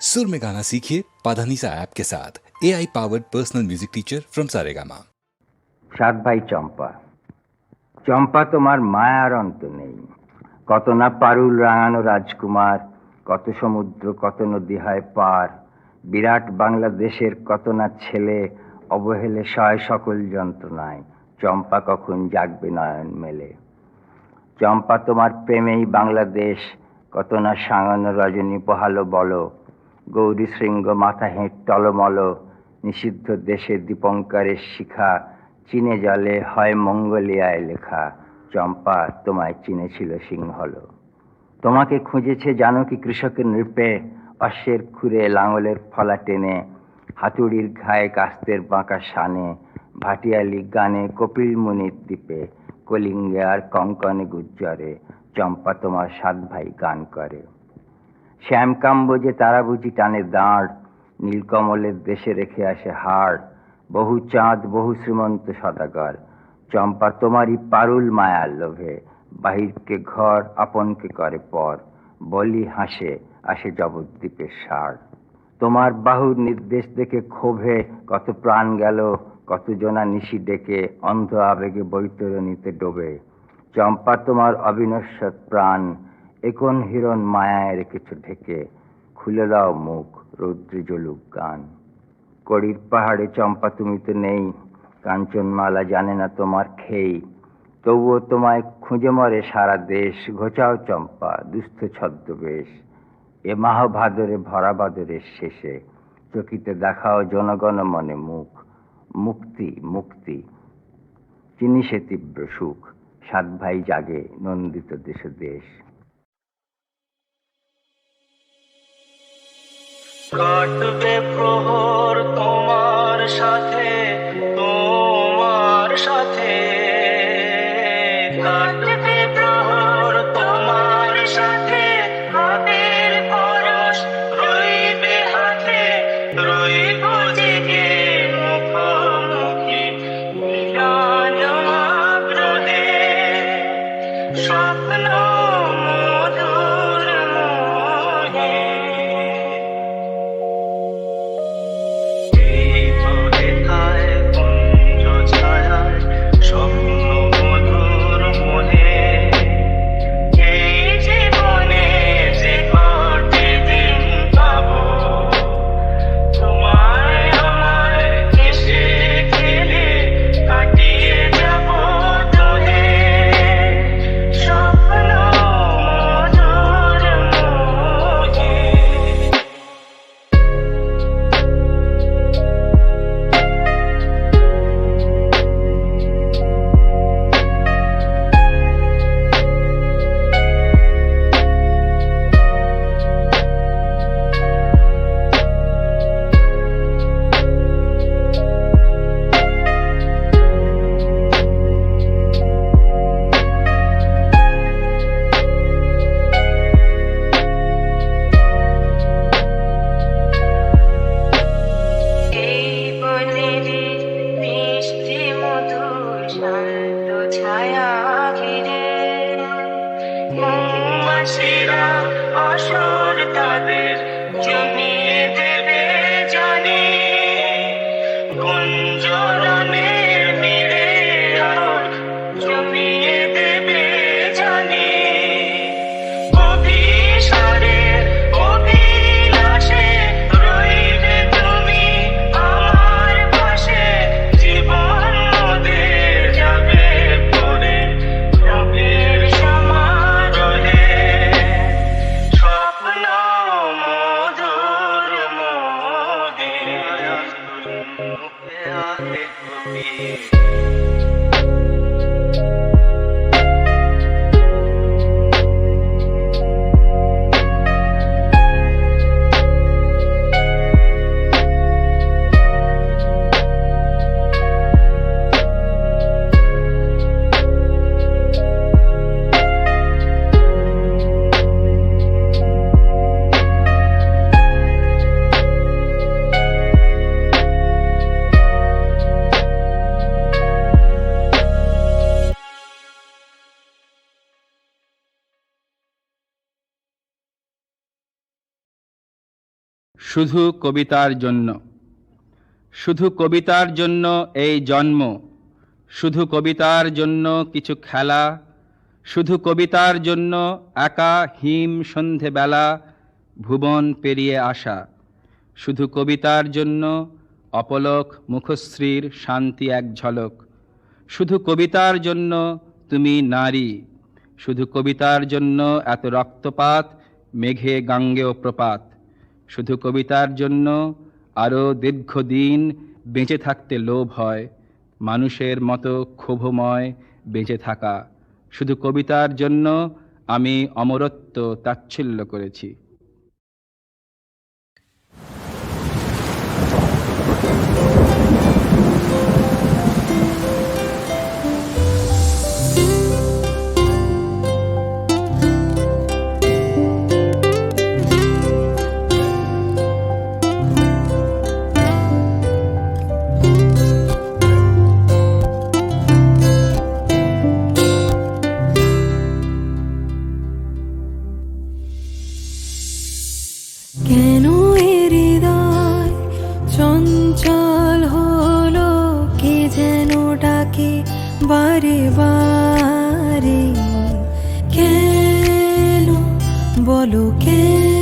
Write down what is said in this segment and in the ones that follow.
सुर में गाना सीखिए पाधानीसा ऐप के साथ A I powered personal music teacher from Saregama Saat Bhai Champa চম্পা তোমার মায়ার অন্ত নেই কত না পারুল রাঙানো রাজকুমার কত সমুদ্র কত নদী হয় পার বিরাট বাংলাদেশের কত না ছেলে অবহেলে সয় সকল যন্ত্রণায় চম্পা কখন জাগবে নয়ন মেলে চম্পা তোমার প্রেমেই বাংলাদেশ কত না সাঙানো রজনী পোহালো বলো গৌরী শৃঙ্গ মাথা হেঁট টলমল। নিষিদ্ধ দেশে দীপঙ্করের শিখা, চিনে জলে হয় মঙ্গলিয়ায় লেখা। চম্পা, তোমায় চিনেছিল সিংহল। তোমাকে খুঁজেছে জানো কি কৃষকের নৃপে, অশ্বের খুরে লাঙলের ফলা টেনে, হাতুড়ির ঘায়ে কাস্তের বাঁকা শানে, ভাটিয়ালি গানে কপিল মুনির দ্বীপে, কলিঙ্গে আর কঙ্কনে গুজ্জরে, চম্পা তোমার সাত ভাই গান করে। শ্যামকাম্বজে তারা বুঝি টানে দাঁড়, নীলকমলের দেশে রেখে আসে হাড়, বহু চাঁদ, বহু শ্রীমন্ত সদাগর। চম্পা, তোমারই পারুল মায়ার লোভে, বাহিরকে ঘর, আপনকে করে পর। বলি হাসে, আসে জগদ্দীপের সার। তোমার বাহুর নির্দেশ দেখে ক্ষোভে, কত প্রাণ গেল, কত জনা নিশি ডেকে, অন্ধ আবেগে বৈতরণীতে ডোবে। চম্পা, তোমার অবিনশ্বর প্রাণ একন হিরণ মায়ায় রেখেছ ঢেকে খুলে দাও মুখ রৌদ্রে জলুক গান। কড়ির পাহাড়ে চম্পা তুমি তো নেই, কাঞ্চনমালা জানে না তোমার খেই। তবুও তোমায় খুঁজে মরে সারা দেশ, ঘোচাও চম্পা, দুস্থ ছদ্মবেশ। এ মাহ ভাদরে ভরা বাদরের শেষে চকিতে দেখাও জনগণ মনে মুখ। মুক্তি মুক্তি, চিনি সে তীব্র সুখ, সাত ভাই জাগে নন্দিত দেশ দেশ কাটবে প্রহর তোমার সাথে। শান্ত ছায়া ঘিরে। মৌমাছিরা অসুর তাদের শুধু কবিতার জন্য। শুধু কবিতার জন্য এই জন্ম। শুধু কবিতার জন্য কিছু খেলা। শুধু কবিতার জন্য একা হিম সন্ধেবেলা ভুবন পেরিয়ে আসা। শুধু কবিতার জন্য অপলক মুখশ্রীর শান্তি এক ঝলক। শুধু কবিতার জন্য তুমি নারী। শুধু কবিতার জন্য এত রক্তপাত, মেঘে গাঙ্গেয় প্রপাত। শুধু কবিতার জন্য আরও দীর্ঘদিন বেঁচে থাকতে লোভ হয়, মানুষের মতো ক্ষোভময় বেঁচে থাকা। শুধু কবিতার জন্য আমি অমরত্ব তাচ্ছিল্য করেছি। বারে বারে কেন বলো কেন?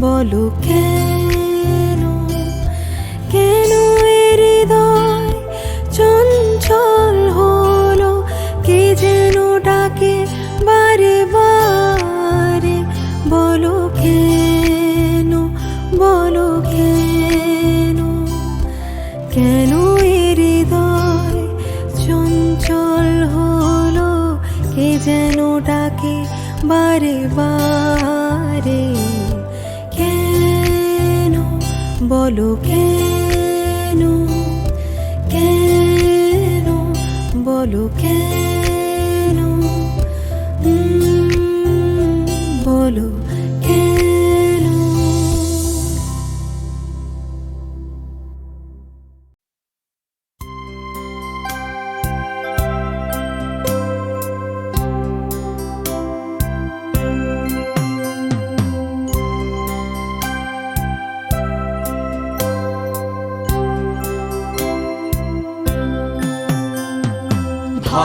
বলো কেন? কেন হৃদয় চঞ্চল হলো? কে যেন ডাকে বারে বারে? বলো কেন? বলো কেন? কেন হৃদয় চঞ্চল হলো? কে যেন ডাকে বারে বারে? বলো কেন কেন বলো কেন? বলো।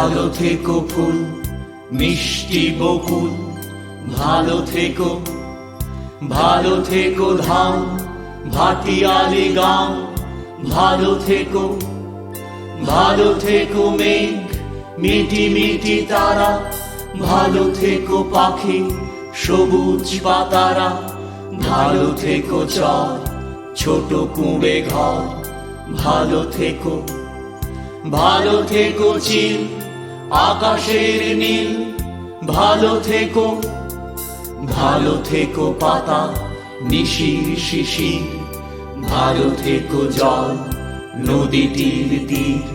ভালো থেকো ফুল, মিষ্টি বকুল। ভালো থেকো ভালো থেকো ধাম, ভাটিয়ালি গাম। ভালো থেকো ভালো থেকো মেঘ, মিটি মিটি তারা। ভালো থেকো পাখি, সবুজ পাতারা। ভালো থেকো চর, ছোট কুঁড়ে ঘর। ভালো থেকো ভালো থেকো চিল আকাশের নীল, ভালো থেকো ভালো থেকো পাতা, নিশির শিশির, ভালো থেকো জল, নদীটির তীর,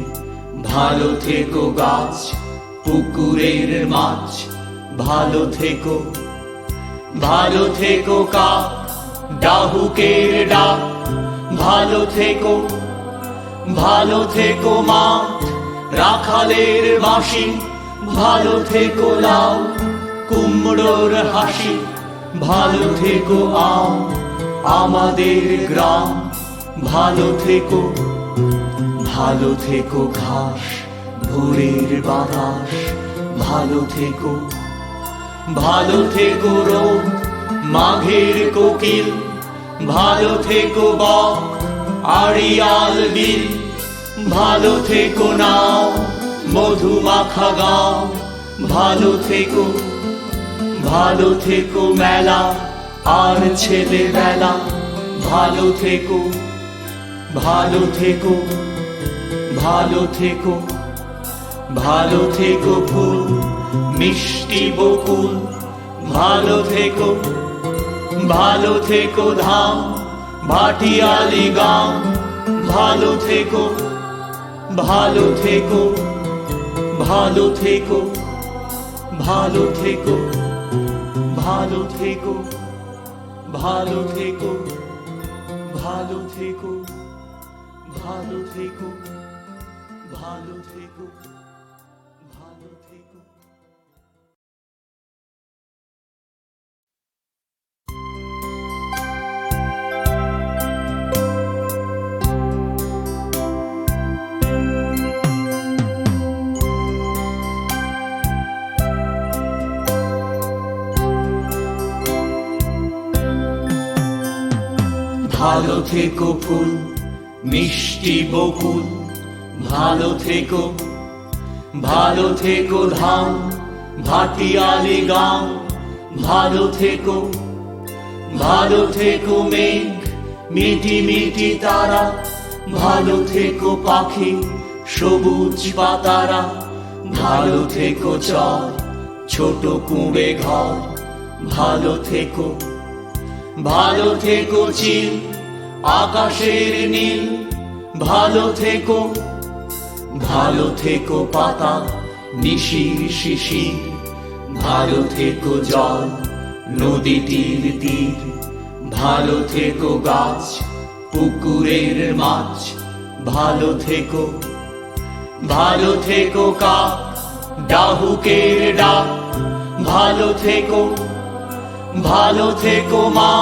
ভালো থেকো গাছ, পুকুরের মাছ, ভালো থেকো ভালো থেকো কাক, ডাহুকের ডাক, ভালো থেকো ভালো থেকো মা রাখালের বাঁশি, ভালো থেকো লাউ, কুমড়োর হাসি, ভালো থেকো আম, আমাদের গ্রাম, ভালো থেকো ভালো থেকো ঘাস, ভোরের বাতাস, ভালো থেকো ভালো থেকো রোদ, মাঘের কোকিল, ভালো থেকো বক, আড়িয়াল বিল ভালো থেকো নাও মধুমাখা গাও। ভালো থেকো ভালো থেকো মেলা, আর ছেলে ছেলেবেলা ভালো থেকো ভালো থেকো ভালো থেকো ভালো থেকো ফুল, মিষ্টি বকুল। ভালো থেকো ভালো থেকো ধাম, ভাটিয়ালি গাম। ভালো থেকো ভালো থেকো ভালো থেকো ভালো থেকো ভালো থেকো ভালো থেকো ভালো থেকো ভালো থেকো ভালো থেকো ফুল, মিষ্টি বকুল। ভালো থেকো ভালো থেকো ধাম, ভাটিয়ালি গাম ভালো থেকো ভালো থেকো মেঘ, মিটি মিটি তারা। ভালো থেকো পাখি, সবুজ পাতারা। ভালো থেকো চর, ছোট কুঁড়ে ঘর। ভালো থেকো ভালো থেকো চিল। আকাশের নীল। ভালো থেকো ভালো থেকো পাতা নিশির শিশির ভালো থেকো জল নদী তীর তীর। ভালো থেকো গাছ, পুকুরের মাছ। ভালো থেকো ভালো থেকো কাক, ডাহুকের ডাক। ভালো থেকো ভালো থেকো মা।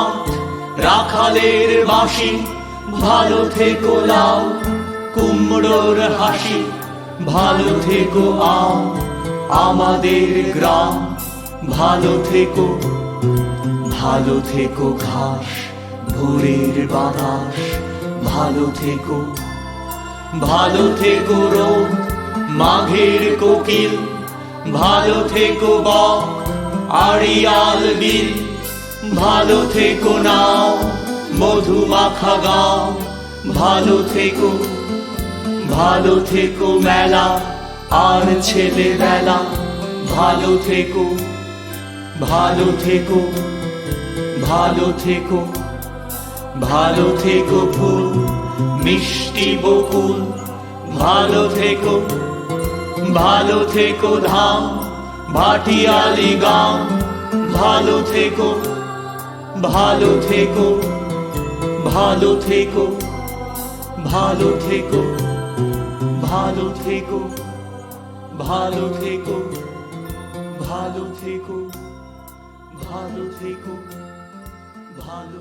রাখালের বাঁশি, ভালো থেকো লাউ, কুমড়োর হাসি, ভালো থেকো আম, আমাদের গ্রাম, ভালো থেকো ভালো থেকো ঘাস, ভোরের বাতাস, ভালো থেকো ভালো থেকো রোদ, মাঘের কোকিল, ভালো থেকো বক, আড়িয়াল বিল। ভালো থেকো নাও, মধু মাখা গাও। ভালো থেকো ভালো থেকো মেলা, আর ছেলেবেলা ভালো থেকো ভালো থেকো ভালো থেকো ভালো থেকো ফুল, মিষ্টি বকুল। ভালো থেকো ভালো থেকো ধাম, ভাটিয়ালি গাম। ভালো থেকো ভালো থেকো ভালো থেকো ভালো থেকো ভালো থেকো ভালো থেকো ভালো থেকো ভালো থেকো, ভালো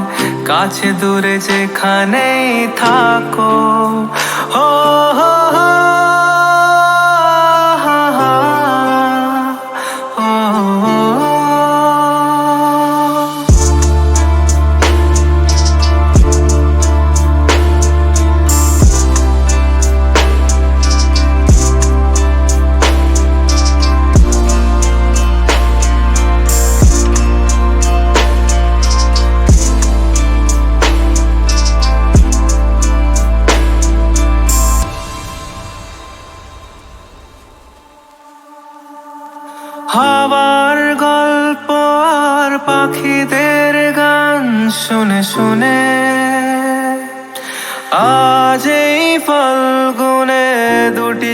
কাছে দূরে যেখানেই থাকো ও হো হো।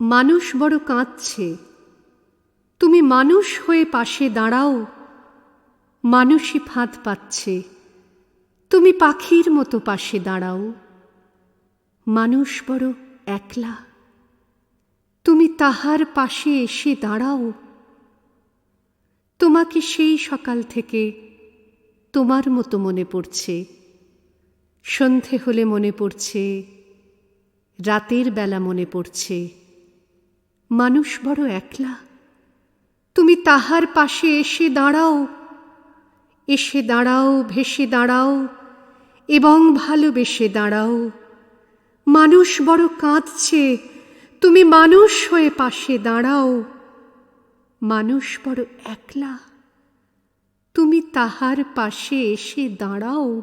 মানুষ বড় কাঁদছে। তুমি মানুষ হয়ে পাশে দাঁড়াও, মানুষই ফাঁদ পাচ্ছে। তুমি পাখির মতো পাশে দাঁড়াও, মানুষ বড় একলা। তুমি তাহার পাশে এসে দাঁড়াও। তোমাকে সেই সকাল থেকে তোমার মতো মনে পড়ছে। সন্ধে হলে মনে পড়ছে, রাতের বেলা মনে পড়ছে। মানুষ বড় একলা। তুমি তাহার পাশে এসে দাঁড়াও। এসে দাঁড়াও, ভেসে দাঁড়াও এবং ভালোবেসে দাঁড়াও। মানুষ বড় কাঁদছে, তুমি মানুষ হয়ে পাশে দাঁড়াও। মানুষ বড় একলা, তুমি তাহার পাশে এসে দাঁড়াও।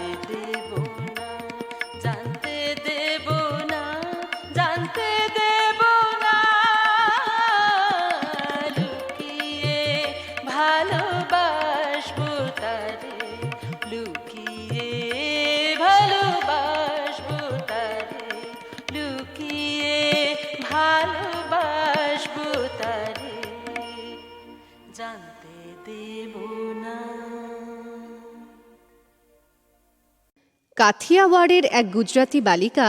কাথিয়াওয়াড়ের এক গুজরাতি বালিকা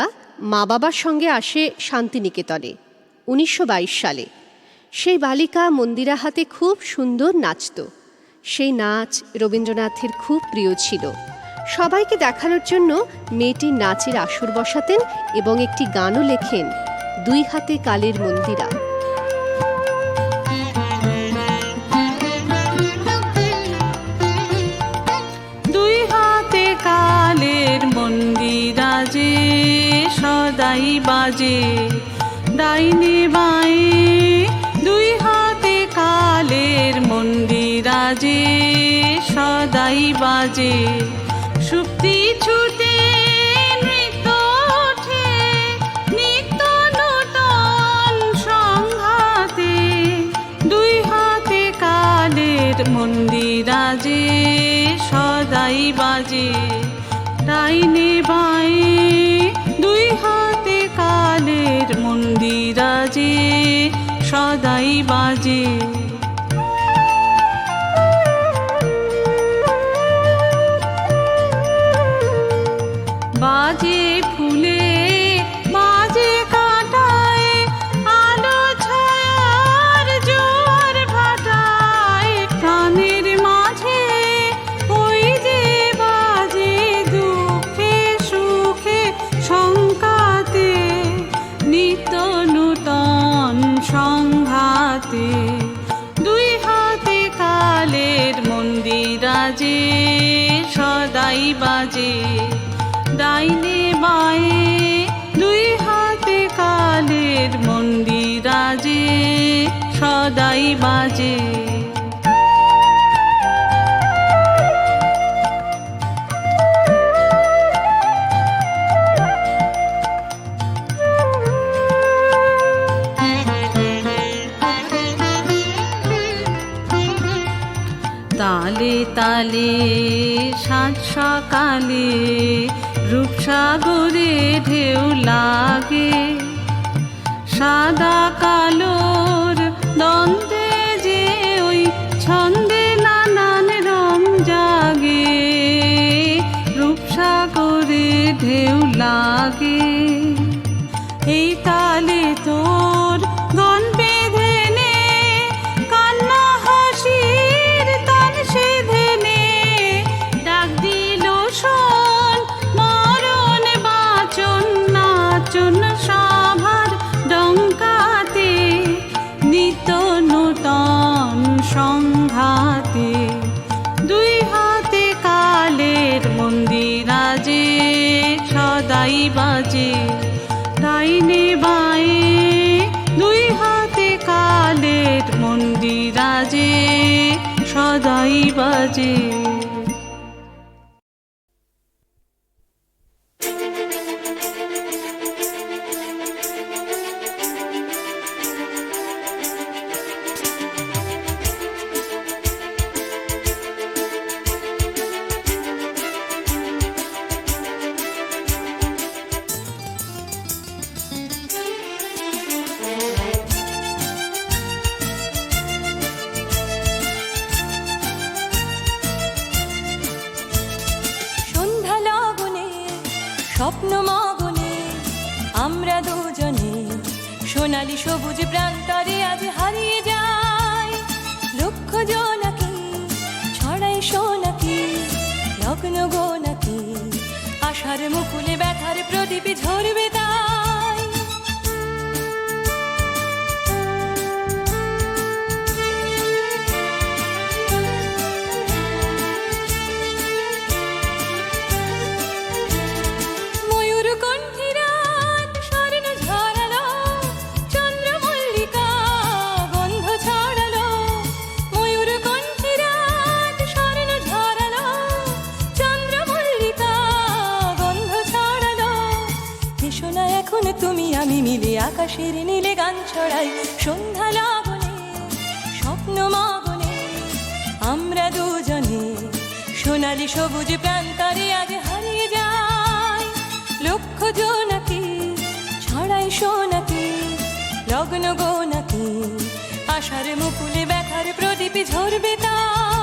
মা বাবার সঙ্গে আসে শান্তিনিকেতনে, উনিশশো বাইশ সালে। সেই বালিকা মন্দিরা হাতে খুব সুন্দর নাচত। সেই নাচ রবীন্দ্রনাথের খুব প্রিয় ছিল। সবাইকে দেখানোর জন্য মেয়েটির নাচের আসর বসাতেন এবং একটি গানও লেখেন, দুই হাতে কালের মন্দিরা। সদাই বাজে। ডাইনে বাঁয়ে দুই হাতে কালের মন্দিরাজে সদাই বাজে। সুপ্তি ছুটে মন্দিরাজে সদাই বাজে। ডাইনে বাঁয়ে মন্দিরাজে সদাই বাজে। কালের মন্দিরাজে সদাই বাজে। তালে তালে সাত সকালে রূপসাগরে ঢেউ লাগে। সাদা কালোর দ্বন্দ্বে যে ওই ছন্দে নানান রং জাগে, রূপসাগরে ঢেউ লাগে। এই তালে তোর সদাই বাজে। স্বপ্ন মগনে, আমরা দুজনে সোনালি সবুজ প্রান্তরে আজ হারিয়ে যাই। লক্ষ জোনাকি, ছড়াই সোনাকি, লগ্ন গোনাকি, আশার মুকুলে ব্যথার প্রদীপ তুমি আমি মিলে আকাশের নীলে গান ছড়াই। সন্ধ্যা লগনে স্বপ্ন মগনে আমরা দুজনে সোনালি সবুজ প্রান্তরে আগে হারিয়ে যাই। লক্ষ জোনাকি, ছড়াই সোনাকি, লগ্ন গোনাকি আশার মুকুলে ব্যথার প্রদীপ ঝরবে তাই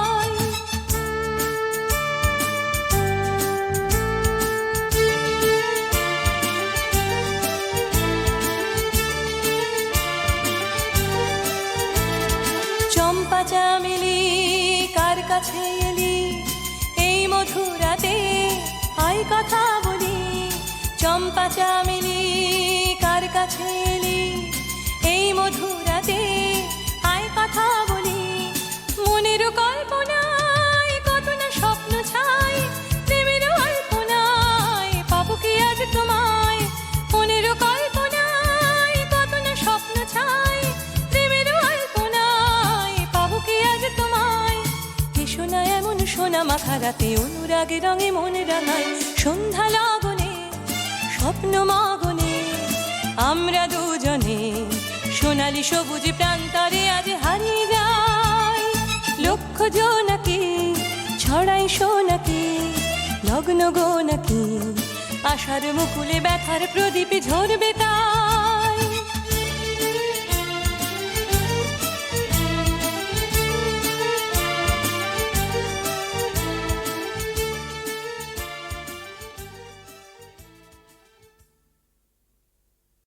চম্পা চামেলি কার কাছে এলি? এই মধুরাতে আই কথা বলি। মনের কল্পনায় কত না স্বপ্ন ছাই, প্রেমের অল্পনায় পাবো কি আজ তোমায়? মনের কল্পনায় কত না স্বপ্ন ছাই, প্রেমের অল্পনায় পাবো কি আজ তোমায়? এসো না এমন সোনা মাখা রাতে অনুরাগে রঙে মনে রাঙায়। সন্ধ্যা স্বপ্ন মগনে, আমরা দুজনে সোনালি সবুজ প্রান্তরে আজ হারিয়ে যাই। লক্ষ জোনাকি, ছড়াই সোনাকি, লগ্ন গো নাকি আশার মুকুলে ব্যথার প্রদীপে ঝরবে তাই